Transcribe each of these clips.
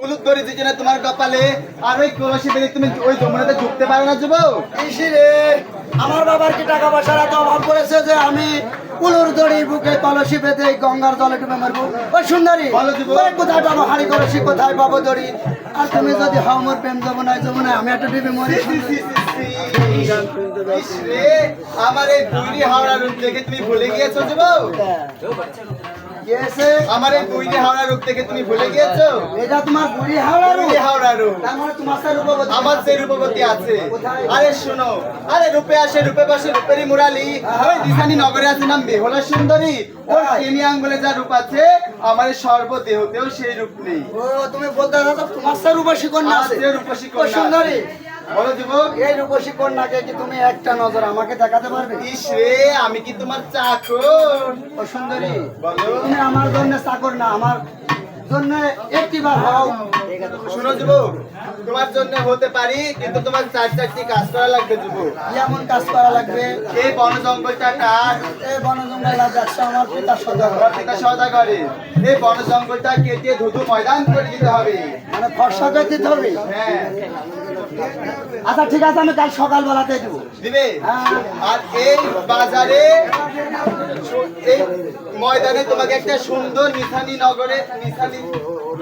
হলুদ দড়ি দিচ্ছে না তোমার কপালে? আর ওই কলসি বেঁধে তুমি ওই যমুনাতে ঢুকতে পারো না রে আমার বাবার কি টাকা পয়সার এত অভাব পড়েছে যে আমি উলুর দড়ি বুকে কলসি পেতে গঙ্গার জলে ডুবে মারবো? ওই সুন্দরী কোথায় পাবো? হাড়ি কলসি কোথায় পাবো দড়ি? আর তুমি যদি হাও মোর প্রেম যমুনায় যমুনায় আমি একটা ডুবে মরি। আমার এই বুইরি হাওড়া রূপ দেখে তুমি ভুলে গিয়েছো যুবক? গেছে আমার এই বুইরি হাওড়া রূপ দেখে তুমি ভুলে গিয়েছো? এটা তোমার বুড়ি হাওড়ার বুইরি হাওড়া তার মানে তোমার সাথে রূপবতী আমার যে রূপবতী আছে। আরে শোনো আরে রূপে আসে রূপে বসে রূপেরই মুরালি। ওই দিশানি নগরে আছে নাম বেহলা সুন্দরী? ওর তাই? টেনি আঙ্গুলে যা রূপ আছে আমার সর্বদেহতেও সেই রূপ নেই। ও তুমি বলতে তোমার সাথে রূপসী কন্যা আছে। রূপসী কন্যা সুন্দরী। বলো যুবক। এই রূপসী কন্যাকে কি তুমি একটা নজর আমাকে দেখাতে পারবে? ইস রে আমি কি তোমার চাকর? ও সুন্দরী। বলো। তুমি আমার জন্য চাকর না আমার জন্য একটিবার হও। শুনো যুবক তোমার জন্য হতে পারি কিন্তু তোমার চার চারটি কাজ করা লাগবে যুবক। যেমন কাজ করা লাগবে। এই বন জঙ্গলটা কার? এই বন জঙ্গল ব্যবসা আমার পিতা আমার পিতা সদা করে এই বন জঙ্গলটা কেটে ধুধু ময়দান করে দিতে হবে। মানে ফর্সা করে দিতে হবে? হ্যাঁ। আচ্ছা ঠিক আছে আমি কাল সকালবেলাতে দেবো দিবে? হ্যাঁ। আর এই বাজারে এই ময়দানে তোমাকে একটা সুন্দর নিশানি নগরে নিশানি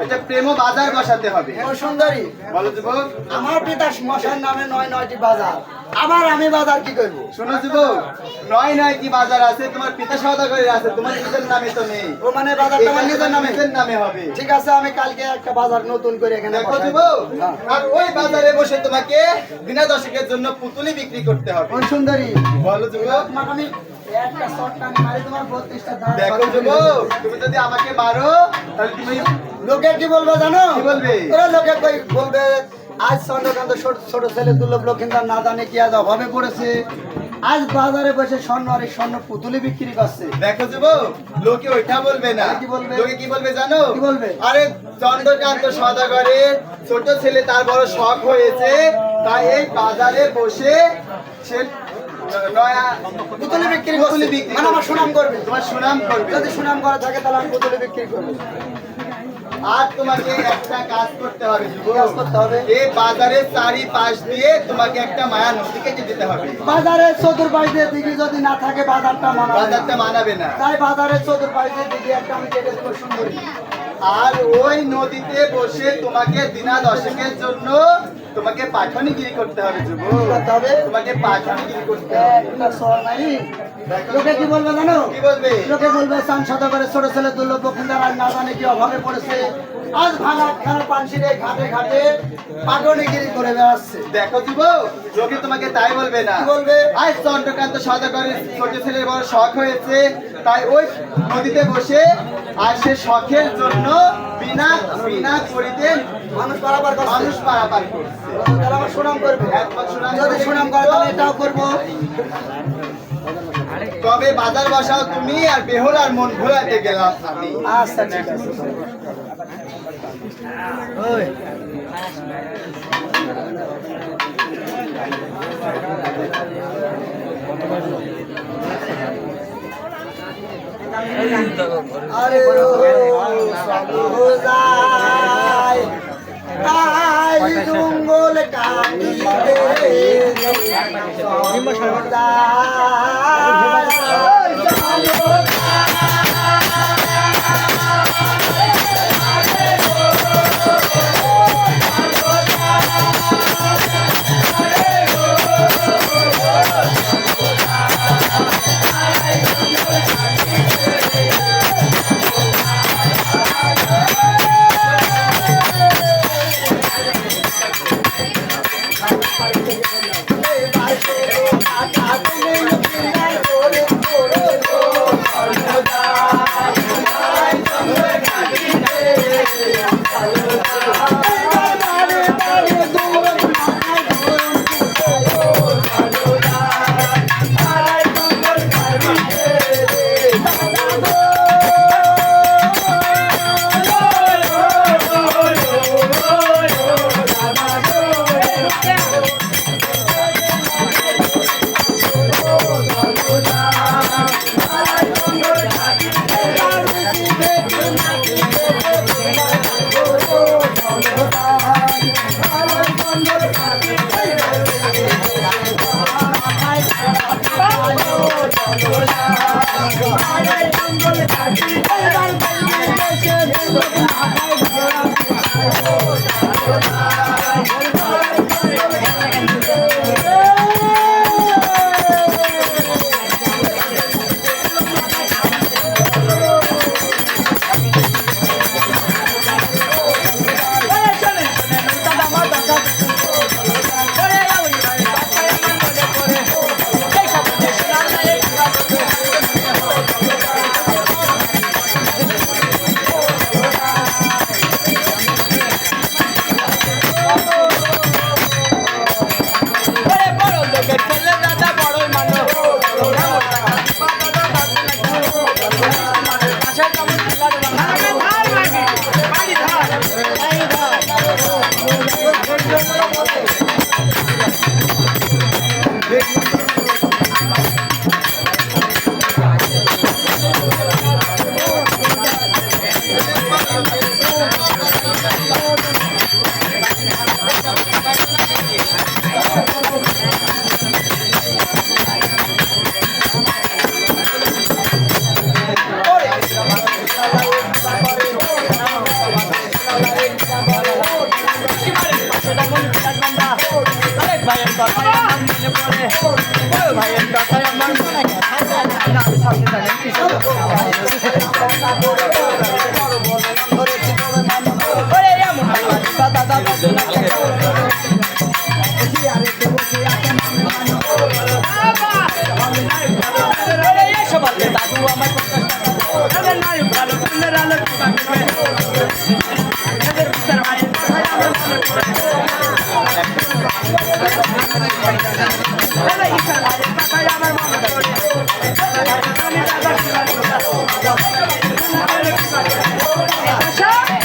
একটা প্রেম বাজার বসাতে হবে। সুন্দরী। বলো যুবক। আমার পিতা মশার নামে নয় নয়টি বাজার। আবার আমি বাজার কি করব? শোনো যুবক নয় নয় কি বাজার আছে তোমার পিতা আছে তোমার নিজের নামে তো নেই। ও মানে বাজারটা আমার এখানে নিজের নামে নিজের নামে হবে। ঠিক আছে আমি কালকে একটা বাজার নতুন করে এখানে দেখো যুবক। আর ওই বাজারে বসে তোমাকে বিনা দশকের জন্য পুতুলি বিক্রি করতে হবে। সুন্দরী। বলো যুবক। তোমাকে আমি একটা শর্ট টান মারি তোমার বত্রিশটা দাঁত দেখো ফাটিয়ে দেব। যুবক তুমি যদি আমাকে মারো তাহলে তুমি লোকে কি বলবে জানো কি বলবে? ওরা লোকে বলবে আজ চন্দ্রকান্ত ছোট ছোট ছেলে দুর্লভ লক্ষিন্দার না জানে কি আজ অভাবে পড়েছে আজ বাজারে বসে স্বর্ণ আর স্বর্ণ পুতুলি বিক্রি করছে দেখো যুবক লোকে ওইটা বলবে না কি বলবে? লোকে কি বলবে জানো কি বলবে? আরে চন্দ্রকান্ত সদাগরের ছোট ছেলে তার বড় শখ হয়েছে তাই এই বাজারে বসে সে পুতুলি বিক্রি পুতুলি বিক্রি। মানে আমার সুনাম করবে। তোমার সুনাম করবে। যদি সুনাম করা থাকে তাহলে আমি পুতুলি বিক্রি করব। আর তোমাকে একটা কাজ করতে হবে কাজ করতে হবে? এই বাজারের চারি পাশ দিয়ে তোমাকে একটা মায়া নদী কেটে হবে। বাজারের চতুর্পাশ দিয়ে দিকে যদি না থাকে বাজারটা বাজারটা মানাবে না। তাই বাজারের চতুর্পাশ দিয়ে দিকে একটা আমি কেটে দেবো সুন্দরী। আর ওই নদীতে বসে তোমাকে দিনা দশকের জন্য তোমাকে পাঠানিগিরি করতে হবে করতে হবে? তোমাকে পাঠানিগিরি করতে হবে। সর নাই লোকে কি বলবে জানো? কি বলবে? লোকে বলবে শত করে ছোট ছেলে দুর্লভ বকুন্দার আর না জানে কি অভাবে পড়েছে। আজ ভাঙা খানা পানসিরে ঘাটে ঘাটে পাটনিগিরি করে বেড়াচ্ছে। দেখো যুবক লোকে তোমাকে তাই বলবে না। বলবে? আজ চন্দ্রকান্ত সদাগরের ছোট ছেলের বড় শখ হয়েছে। তাই ওই নদীতে বসে আর সে শখের জন্য বিনা বিনা করিতে মানুষ পারাবার করছে। মানুষ পারাপার করছে। তাহলে আমার সুনাম করবে। একবার সুনাম যদি করবে সুনাম করে তাহলে এটাও করব। তবে বাজার বসাও তুমি আর বেহুল আর মন ভোলাতে গেলাম আমি। আচ্ছা ঠিক আছে। ওই। আরে ও সাধু যায় আই জঙ্গল কাটিতে ভাইয়ের I'm Yeah. আরেক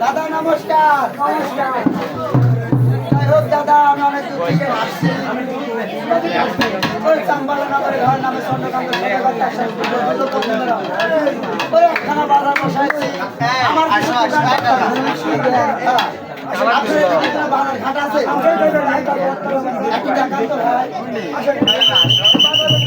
দাদা নমস্কার। যাই হোক দাদা আমি অনেক দূর থেকে আসছি। ওই চাম্বালা ঘর নামে স্বর্ণকান্ত ওই একখানা বাজার বসাইছি। আমার। হ্যাঁ। আপনার এখানে বাজার ঘাট আছে একটু দেখান তো ভাই।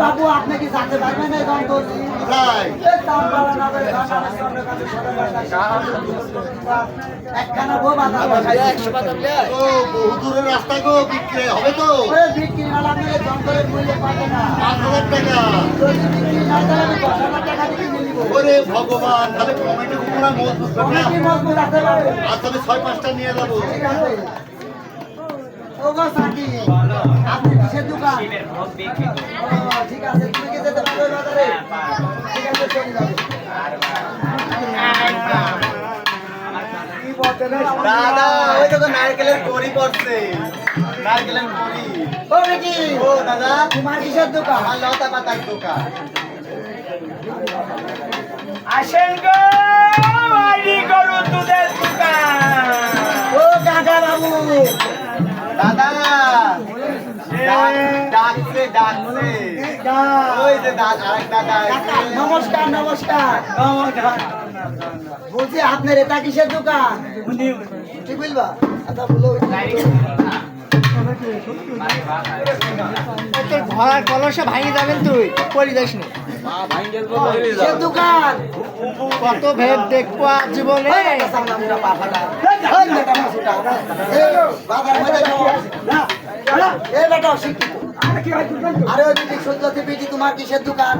বাবু আপনি কি জানতে পারবেন এই একখানা বউ বাধা একশো বহুদূরের রাস্তা গো বিক্রি হবে তো। বিক্রি না লাগলে জঙ্গলের মূল্য পাবে না পাঁচ হাজার টাকা যদি বিক্রি না করে আমি দশ হাজার টাকা দিয়ে কিনে নিবো ওরে ভগবান তাহলে মজবুত মজবুত পারবে আর তবে ছয় পাঁচটা নিয়ে যাব। ঠিক আছে সাকি আপনি কিসের দোকান? ঠিক আছে তুমি কি যেতে পারবে বাজারে? ঠিক আছে চলে যাবে। কি বলতে রে? দাদা ওই দেখো নারকেলের কড়ি পড়ছে। নারকেলের কড়ি। ও বেটি ও দাদা। তোমার কিসের দোকান? আমার লতা পাতার দোকান। আসেন গো আইডি গরু দুধের দোকান। ও কাকা বাবু। দাদা ডাক- ডাকছে ডাকছে। ওই যে দাদা আরেক দাদা কাকা, নমস্কার নমস্কার। বলছি আপনার এটা কিসের দোকান? ঠিক বলবা? আচ্ছা বলো। তোর ঘর কলসে ভাঙে যাবেন তুই পরি যাস নি। দোকান। কত ভেদ দেখব জীবনে। এই আরে ওই বিটি সূর্যতে বিটি তোমার কিসের দোকান?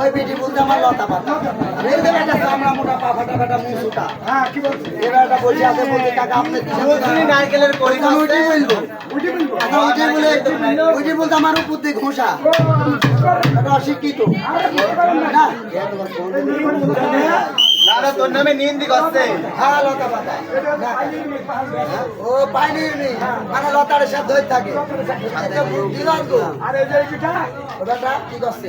ওই বিটি বলতে লতা পাতা। এই যে চামড়া মোটা পা ফাটা আছে কাকা কিসের নারকেলের বলব। বলে বলতে আমার উপর দিয়ে ঘোষা। এটা অশিক্ষিত। না। না না তোর নামে নিন্দি করছে। হ্যাঁ লতা পাতা। ও পাইনি মানে লতার সাথে ধরে থাকে। আরে যে কি করছে?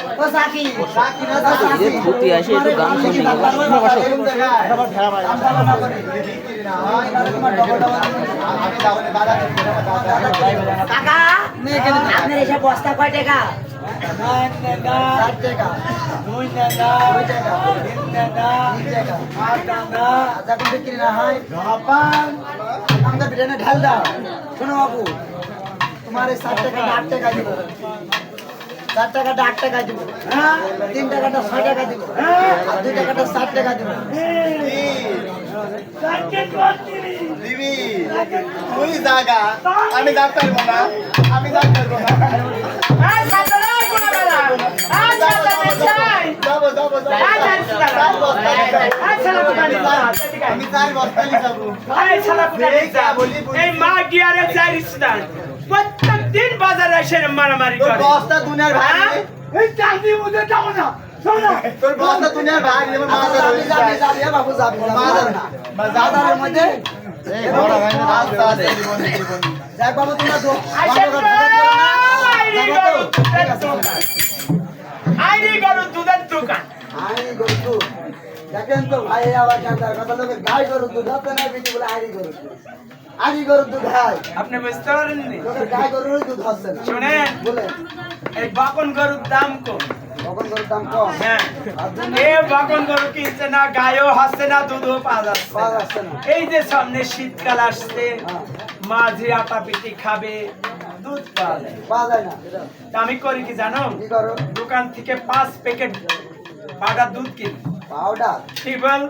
আসে একটু গান শুনি। হয় আপনার এসব বস্তা কয় টাকা? যখন বিক্রি না হয় আমাদের বিরিয়ানি ঢাল দাও শোনো বাবু তোমার এই ষাট টাকা আট টাকা দিব। চার টাকাটা আট টাকা দিব। হ্যাঁ? তিন টাকাটা ছয় টাকা দিব। আর দুই টাকাটা ষাট টাকা দিব। দিবি তুই জাগা। আমি ডাক্তার না। আমি ডাক্তার না। যাব যাব আমি চার বস্তা এই মা গিয়ারে প্রত্যেক দিন বাজারে এসে মারামারি করে। বস্তা দুনিয়ার ভাই এই চাকরি বুঝে যাব না। শোনো। তোর বস্তা দুনিয়ার ভাই যাবি যাবি যাবি বাবু যাবি যাবি। না। বাজারের মধ্যে যাক বাবু। তোমরা আইরি গরু দুধের দোকান। আইরি গরু দেখেন তো ভাই আবার কথা। গাই গরু দুধ না বেশি বলে আইরি গরু। দুধ আইরি গরু দুধ হয় আপনি বুঝতে পারেননি? গরুরই দুধ হচ্ছে না। শোনেন বলে এই বাকন গরুর দাম কম। গরুর দাম কম? হ্যাঁ। বাকন গরু কিনছে না গায়েও হাসছে না দুধও পাওয়া যাচ্ছে না। এই যে সামনে শীতকাল আসছে হ্যাঁ, মাঝে আটা পিটি খাবে দুধ পাওয়া যায়। পাওয়া যায় না। আমি করি কি জানো? কি করো? দোকান থেকে পাঁচ প্যাকেট পাউডার দুধ কিনি। পাউডার? টিবল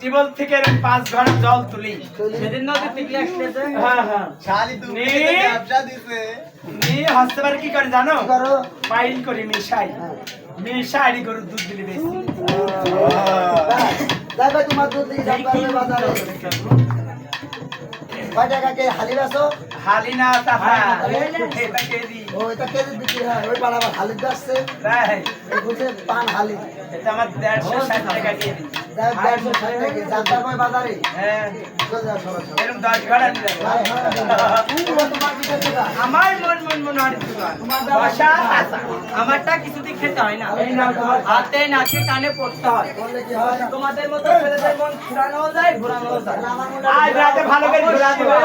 টিবল থেকে পাঁচ ঘণ্টা জল তুলি। তুলি নদী থেকে আসতেছে হ্যাঁ হ্যাঁ। নিয়ে হাসতে পারে কি করে জানো? পাইল করি মিশাই। হ্যাঁ। মিশাই গরুর দুধ দিলে বেশি। তোমার দুধ দিকে দাম বাজারে। কয় টাকা কে? হালি বেছো হালি না হ্যাঁ। কেজি বিক্রি হয়? ওই পাড়া আবার আসছে। পান হালি। এটা আমার দেড়শো ষাট টাকা দেড়শো ষাট টাকা যাত্রা কয় বাজারে? আমার মন মন মন আমারটা কিছুদিন খেতে হয় না। হাতে নাকে কানে পড়তে হয়? তোমাদের মতো ছেলেদের মন ঘুরানো যায় ঘুরানো যায়। আজ রাতে ভালো করে ঘোরা দিবা